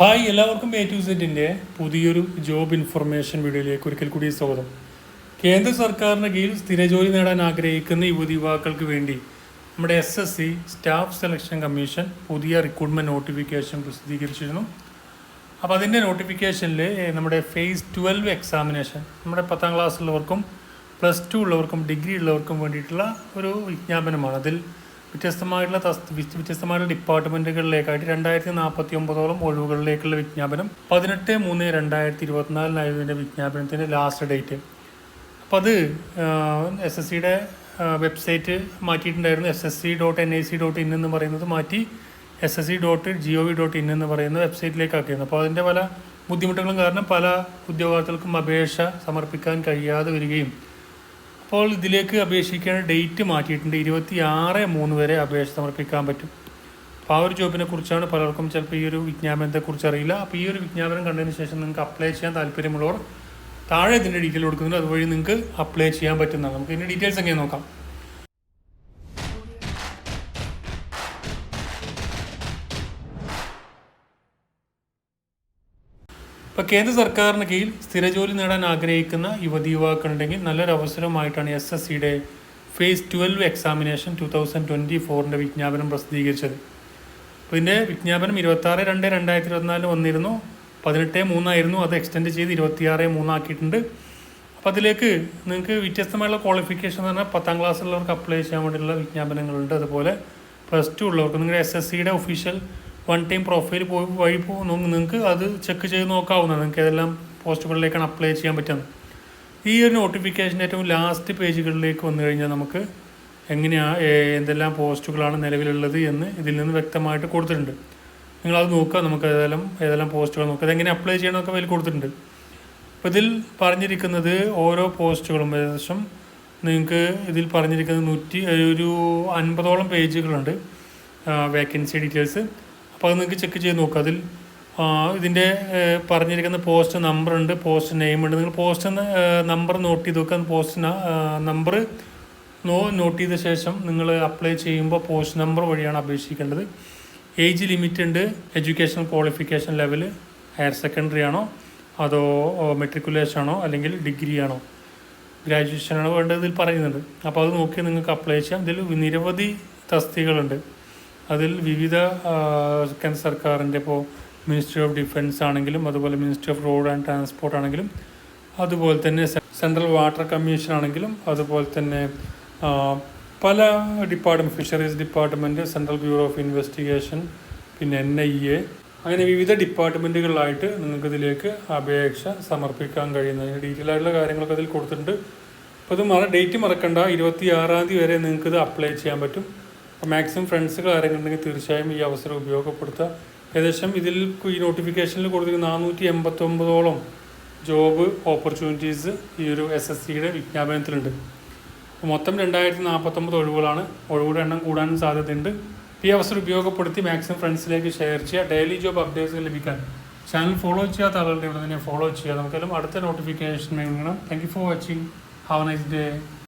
Hi എല്ലാവർക്കും A to സെറ്റിന്റെ പുതിയൊരു ജോബ് ഇൻഫർമേഷൻ വീഡിയോയിലേക്ക് ഒരിക്കൽ കൂടി സ്വാഗതം. കേന്ദ്ര സർക്കാരിന്റെ കീഴിൽ സ്ഥിരജോലി നേടാൻ ആഗ്രഹിക്കുന്ന യുവതി യുവാക്കൾക്ക് വേണ്ടി നമ്മുടെ S S C staff selection commission പുതിയ റിക്രൂട്ട്മെന്റ് നോട്ടിഫിക്കേഷൻ പ്രസിദ്ധീകരിച്ചിരുന്നു. അപ്പോൾ അതിന്റെ നോട്ടിഫിക്കേഷനിൽ നമ്മുടെ ഫേസ് ട്വൽവ് എക്സാമിനേഷൻ നമ്മുടെ പത്താം ക്ലാസ്സിലുള്ളവർക്കും പ്ലസ് ടു ഉള്ളവർക്കും ഡിഗ്രി ഉള്ളവർക്കും വേണ്ടിയിട്ടുള്ള ഒരു വിജ്ഞാപനമാണ്. അതിൽ വ്യത്യസ്തമായിട്ടുള്ള തസ് വ്യത്യ- വ്യത്യസ്തമായിട്ടുള്ള ഡിപ്പാർട്ട്മെന്റുകളിലേക്കായിട്ട് രണ്ടായിരത്തി നാൽപ്പത്തി ഒമ്പതോളം ഒഴിവുകളിലേക്കുള്ള വിജ്ഞാപനം പതിനെട്ട് മൂന്ന് രണ്ടായിരത്തി ഇരുപത്തിനാലിനായിരുന്നു വിജ്ഞാപനത്തിന്റെ ലാസ്റ്റ് ഡേറ്റ് അപ്പം അത് എസ് എസ് സിയുടെ website മാറ്റിയിട്ടുണ്ടായിരുന്നു. S S C dot N I C dot in എന്ന് പറയുന്നത് മാറ്റി S S C dot G O V dot in എന്ന് പറയുന്ന വെബ്സൈറ്റിലേക്ക് ആക്കിയിരുന്നു അപ്പോൾ അതിന്റെ പല ബുദ്ധിമുട്ടുകളും കാരണം പല ഉദ്യോഗാർത്ഥികൾക്കും അപേക്ഷ സമർപ്പിക്കാൻ കഴിയാതെ വരികയും അപ്പോൾ ഇതിലേക്ക് അപേക്ഷിക്കാൻ ഡേറ്റ് മാറ്റിയിട്ടുണ്ട്. ഇരുപത്തി ആറ് മൂന്ന് വരെ അപേക്ഷ സമർപ്പിക്കാൻ പറ്റും. അപ്പോൾ ആ ഒരു ജോബിനെ കുറിച്ചാണ് പലർക്കും ചിലപ്പോൾ ഈ ഒരു വിജ്ഞാപനത്തെക്കുറിച്ച് അറിയില്ല. അപ്പോൾ ഈ ഒരു വിജ്ഞാപനം കണ്ടതിന് ശേഷം നിങ്ങൾക്ക് അപ്ലൈ ചെയ്യാൻ താല്പര്യമുള്ളവർ താഴെ ഇതിന്റെ ഡീറ്റെയിൽ കൊടുക്കുന്നുണ്ട്. അതുവഴി നിങ്ങൾക്ക് അപ്ലൈ ചെയ്യാൻ പറ്റുന്നതാണ്. നമുക്ക് ഇതിന്റെ ഡീറ്റെയിൽസ് എങ്ങനെ നോക്കാം. ഇപ്പോൾ കേന്ദ്ര സർക്കാരിന് കീഴിൽ സ്ഥിരജോലി നേടാൻ ആഗ്രഹിക്കുന്ന യുവതി യുവാക്കളുണ്ടെങ്കിൽ നല്ലൊരു അവസരമായിട്ടാണ് എസ് എസ് സിയുടെ phase twelve examination two thousand twenty ഫോറിന്റെ വിജ്ഞാപനം പ്രസിദ്ധീകരിച്ചത്. അപ്പോൾ ഇതിന്റെ വിജ്ഞാപനം ഇരുപത്താറ് രണ്ട് രണ്ടായിരത്തി ഇരുപത്തിനാലിൽ വന്നിരുന്നു. പതിനെട്ട് മൂന്നായിരുന്നു. അത് എക്സ്റ്റെൻഡ് ചെയ്ത് ഇരുപത്തിയാറ് മൂന്നാക്കിയിട്ടുണ്ട്. അപ്പോൾ അതിലേക്ക് നിങ്ങൾക്ക് വ്യത്യസ്തമായുള്ള ക്വാളിഫിക്കേഷൻ എന്ന് പറഞ്ഞാൽ പത്താം ക്ലാസ്സിലുള്ളവർക്ക് അപ്ലൈ ചെയ്യാൻ വേണ്ടിയുള്ള വിജ്ഞാപനങ്ങളുണ്ട്. അതുപോലെ പ്ലസ് ടു ഉള്ളവർക്ക് നിങ്ങളുടെ എസ് എസ് സിയുടെ ഒഫീഷ്യൽ വൺ ടൈം പ്രൊഫൈൽ പോയി വഴി പോകുന്നു. നിങ്ങൾക്ക് അത് ചെക്ക് ചെയ്ത് നോക്കാവുന്നതാണ്. നിങ്ങൾക്ക് ഏതെല്ലാം പോസ്റ്റുകളിലേക്കാണ് അപ്ലൈ ചെയ്യാൻ പറ്റുന്നത്. ഈ ഒരു നോട്ടിഫിക്കേഷൻ ഏറ്റവും ലാസ്റ്റ് പേജുകളിലേക്ക് വന്നു കഴിഞ്ഞാൽ നമുക്ക് എങ്ങനെയാണ് എന്തെല്ലാം പോസ്റ്റുകളാണ് നിലവിലുള്ളത് എന്ന് ഇതിൽ നിന്ന് വ്യക്തമായിട്ട് കൊടുത്തിട്ടുണ്ട്. നിങ്ങളത് നോക്കുക. നമുക്ക് ഏതെല്ലാം ഏതെല്ലാം പോസ്റ്റുകൾ നോക്കുക. അതെങ്ങനെ അപ്ലൈ ചെയ്യണമെന്നൊക്കെ അതിൽ കൊടുത്തിട്ടുണ്ട്. അപ്പോൾ ഇതിൽ പറഞ്ഞിരിക്കുന്നത് ഓരോ പോസ്റ്റുകളും ഏകദേശം നിങ്ങൾക്ക് ഇതിൽ പറഞ്ഞിരിക്കുന്നത് നൂറ്റി ഒരു അൻപതോളം പേജുകളുണ്ട്. വേക്കൻസി ഡീറ്റെയിൽസ് അപ്പോൾ അത് നിങ്ങൾക്ക് ചെക്ക് ചെയ്ത് നോക്കുക അതിൽ ഇതിന്റെ പറഞ്ഞിരിക്കുന്ന പോസ്റ്റ് നമ്പർ ഉണ്ട് പോസ്റ്റ് നെയിം ഉണ്ട്. നിങ്ങൾ പോസ്റ്റ് നമ്പർ നോട്ട് ചെയ്ത് നോക്കുക പോസ്റ്റ് നമ്പർ നോ നോട്ട് ചെയ്ത ശേഷം നിങ്ങൾ അപ്ലൈ ചെയ്യുമ്പോൾ പോസ്റ്റ് നമ്പർ വഴിയാണ് അപേക്ഷിക്കേണ്ടത്. ഏജ് ലിമിറ്റ് ഉണ്ട് education qualification level higher secondary ആണോ അതോ മെട്രിക്കുലേഷൻ ആണോ അല്ലെങ്കിൽ ഡിഗ്രി ആണോ? ഗ്രാജുവേഷൻ ആണോ വേണ്ടത് ഇതിൽ പറയുന്നുണ്ട്. അപ്പോൾ അത് നോക്കി നിങ്ങൾക്ക് അപ്ലൈ ചെയ്യാം. ഇതിൽ നിരവധി തസ്തികകളുണ്ട്. അതിൽ വിവിധ കേന്ദ്ര സർക്കാരിന്റെ ഇപ്പോൾ മിനിസ്ട്രി ഓഫ് ഡിഫൻസ് ആണെങ്കിലും അതുപോലെ ministry of road and transport ആണെങ്കിലും അതുപോലെ തന്നെ സെൻട്രൽ വാട്ടർ കമ്മീഷൻ ആണെങ്കിലും അതുപോലെ തന്നെ പല department fisheries department central bureau of investigation പിന്നെ എൻ ഐ എ അങ്ങനെ വിവിധ ഡിപ്പാർട്ട്മെന്റുകളിലായിട്ട് നിങ്ങൾക്ക് ഇതിലേക്ക് അപേക്ഷ സമർപ്പിക്കാൻ കഴിയുന്നതിന് ഡീറ്റെയിൽ ആയിട്ടുള്ള കാര്യങ്ങളൊക്കെ അതിൽ കൊടുത്തിട്ടുണ്ട്. അപ്പോൾ മറ ഡേറ്റ് മറക്കണ്ട. ഇരുപത്തി ആറാം തീയതി വരെ നിങ്ങൾക്ക് ഇത് അപ്ലൈ ചെയ്യാൻ പറ്റും. മാക്സിമം ഫ്രണ്ട്സുകൾ ആരെങ്കിലും ഉണ്ടെങ്കിൽ തീർച്ചയായും ഈ അവസരം ഉപയോഗപ്പെടുത്തുക. ഏകദേശം ഇതിൽ ഈ നോട്ടിഫിക്കേഷനിൽ കൊടുത്തിരിക്കുന്ന നാനൂറ്റി എൺപത്തൊമ്പതോളം ജോബ് ഓപ്പർച്യൂണിറ്റീസ് ഈ ഒരു എസ് എസ് സിയുടെ വിജ്ഞാപനത്തിലുണ്ട്. മൊത്തം രണ്ടായിരത്തി നാൽപ്പത്തൊമ്പത് ഒഴിവുകളാണ്. ഒഴിവുകളുടെ എണ്ണം കൂടാനും സാധ്യതയുണ്ട്. ഈ അവസരം ഉപയോഗപ്പെടുത്തി മാക്സിമം ഫ്രണ്ട്സിലേക്ക് ഷെയർ ചെയ്യുക ഡെയിലി ജോബ് അപ്ഡേറ്റ്സ് ലഭിക്കാൻ. ചാനൽ ഫോളോ ചെയ്യാത്ത ആളുകളുടെ ഇവിടെ തന്നെ ഫോളോ ചെയ്യുക. നമുക്കെല്ലാം അടുത്ത നോട്ടിഫിക്കേഷൻ വേണം thank you for watching have nice day